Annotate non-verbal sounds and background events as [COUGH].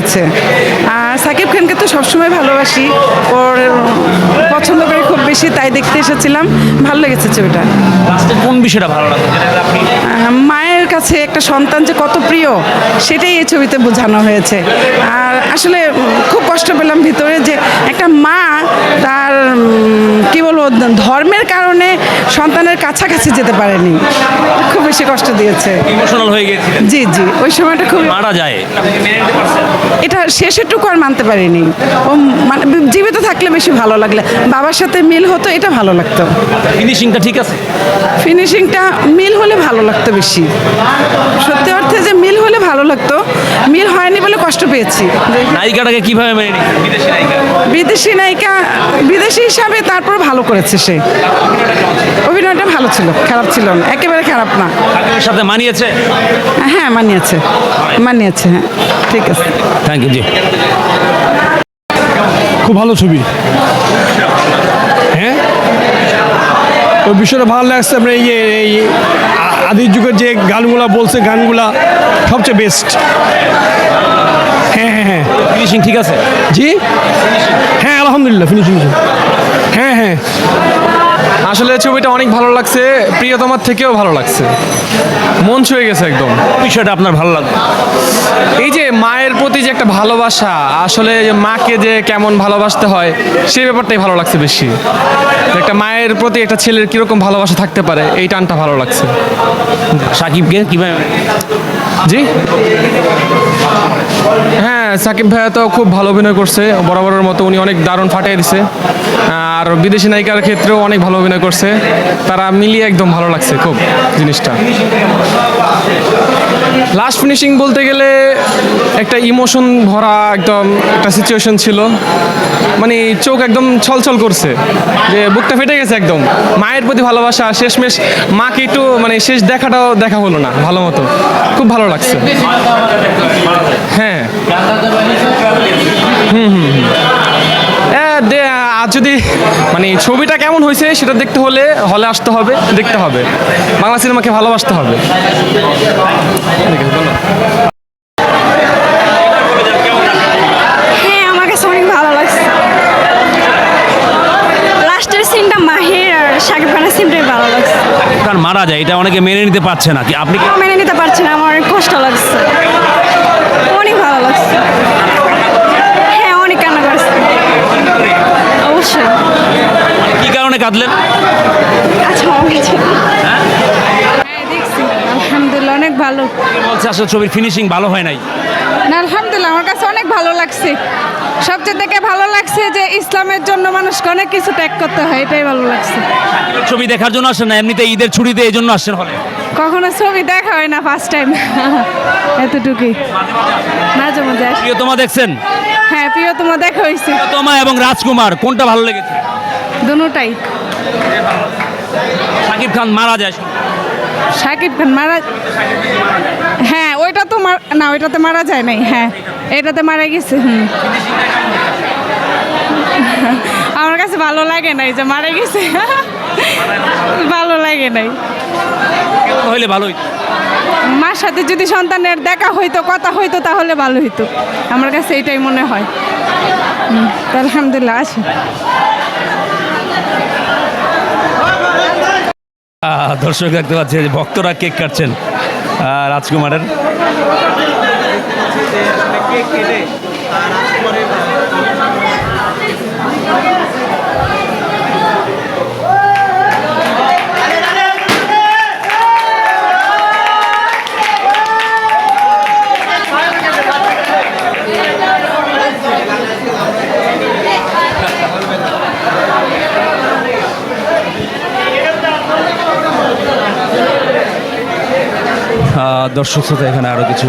লেগেছে আর সাকিব খানকে তো সবসময় ভালোবাসি। ওর পছন্দ করি খুব বেশি তাই দেখতে এসেছিলাম। ভালো লেগেছে ছবিটা। কোন বিষয়টা ভালো লাগল? আহ, মায়ের কাছে একটা সন্তান যে কত প্রিয় সেটাই এই ছবিতে বোঝানো হয়েছে। আর আসলে খুব কষ্ট পেলাম ভিতরে যে একটা মা তার কি বলব ধর্মের কারণে সন্তানের কাছাকাছি যেতে পারেনি। খুব বেশি কষ্ট দিয়েছে। ইমোশনাল হয়ে গিয়েছিলেন। জি জি ওই সময়টা খুব মারা যায়। আপনি কি নিতে পারছেন এটা শেষেরটুকু আর মানতে পারিনি। ও মানে জীবিত থাকলে বেশি ভালো লাগলে। বাবার সাথে মিল হতো এটা ভালো লাগতো। ফিনিশিংটা ঠিক আছে? ফিনিশিংটা মিল হলে ভালো লাগতো বেশি। সত্যি অর্থে যে মিল হলে ভালো লাগতো মিল হয়নি বলে কষ্ট পেয়েছি। নায়িকাটাকে কীভাবে মেনে নিই বিদেশি নায়িকা। বিদেশি নায়িকা বিদেশি হিসাবে তারপর ভালো করেছে সে। অভিনয়টা ভালো ছিল খারাপ ছিল না একেবারে খারাপ না। সাথে মানিয়েছে? হ্যাঁ মানিয়েছে মানিয়েছে হ্যাঁ ঠিক আছে। থ্যাংক ইউ জি। খুব ভালো ছবি। হ্যাঁ? ওই বিষয়টা ভালো লাগছে আপনার এই যে- এই আ- আদির যুগের যে গানগুলা বলছে গানগুলা সবচেয়ে বেস্ট হ্যাঁ হ্যাঁ হ্যাঁ। ফিনিশিং ঠিক আছে? জি? হ্যাঁ আলহামদুলিল্লাহ ফিনিশিং হ্যাঁ হ্যাঁ। আসলে ছবিটা অনেক ভালো লাগছে প্রিয়তমার থেকেও ভালো লাগছে। মন ছুঁয়ে গেছে একদম। বিষয়টা আপনার ভালো লাগল। এই যে মায়ের প্রতি যে একটা ভালোবাসা আসলে মাকে যে কেমন ভালোবাসতে হয় সেই ব্যাপারটাই ভালো লাগছে বেশি। একটা মায়ের প্রতি একটা ছেলের কীরকম ভালোবাসা থাকতে পারে এই টানটা ভালো লাগছে। সাকিবকে কীভাবে জি? হ্যাঁ সাকিব ভাইয়া তো খুব ভালো অভিনয় করছে। বরাবরের মতো উনি অনেক দারুণ ফাটিয়ে দিছে। আর বিদেশি নায়িকার ক্ষেত্রেও অনেক ভালো অভিনয় করছে। তারা মিলিয়ে একদম ভালো লাগছে খুব জিনিসটা। লাস্ট ফিনিশিং বলতে গেলে একটা ইমোশন ভরা একদম একটা সিচুয়েশন ছিল। মানে চোখ একদম ছলছল করছে। যে বুকটা ফেটে গেছে একদম। মায়ের প্রতি ভালোবাসা, শেষমেশ মাকে একটু মানে শেষ দেখাটাও দেখা হলো না, ভালো মতো। খুব ভালো লাগছে। হ্যাঁ। হুম হুম হুম। এ, আর যদি মানে ছবিটা কেমন হয়েছে সেটা দেখতে হলে হলে আসতে হবে দেখতে হবে। বাংলা সিনেমাকে ভালোবাসতে হবে। হ্যাঁ আমার কাছে অনেক ভালো লাগছে। লাস্টের সিনটা মাহির আর শাকিব খানের সিনটাই ভালো লাগছে। খান মারা যায় এটা অনেকে মেনে নিতে পারছে না। কি আপনি মেনে নিতে পারছি না আমার অনেক কষ্ট লাগছে অনেক ভালো লাগছে হ্যাঁ অনেক কান্না করছে অবশ্যই কি কারণে কাঁদলেন? আচ্ছা হ্যাঁ? আলহামদুলিল্লাহ অনেক ভালো। বলছে আসলে ছবির ফিনিশিং ভালো হয় নাই? না আলহামদুলিল্লাহ আমার কাছে অনেক ভালো লাগছে। সবচেয়ে থেকে ভালো লাগছে যে ইসলামের জন্য মানুষকে অনেক কিছু ত্যাগ করতে হয় এটাই ভালো লাগছে। ছবি দেখার জন্য আসেন না? এমনিতে ঈদের ছুটিতে এই জন্য হলে। কখনো ছবি দেখা হয় না ফার্স্ট টাইম [LAUGHS] এতটুকুই। মাঝে মাঝে আসি। প্রিয়তমা দেখছেন? হ্যাঁ দেখা হয়েছে। প্রিয়তমা এবং রাজকুমার কোনটা ভালো লেগেছে? দুটাই সাকিব খান মারা যায়। সাকিব খান মারা হ্যাঁ ওইটা তো না ওইটাতে মারা যায় নাই হ্যাঁ এটাতে মারা গেছে হুম। আমার কাছে ভালো লাগে নাই যে মারা গেছে। ভালো লাগে নাই। হইলে ভালোই। মার সাথে যদি সন্তানের দেখা হইতো কথা হইতো তাহলে ভালো হইতো। আমার কাছে এটাই মনে হয়। আলহামদুলিল্লাহ আছি দর্শক দেখতে পাচ্ছি ভক্তরা কেক কাটছেন আহ, রাজকুমারের। দর্শক শ্রোতা এখানে আরও কিছু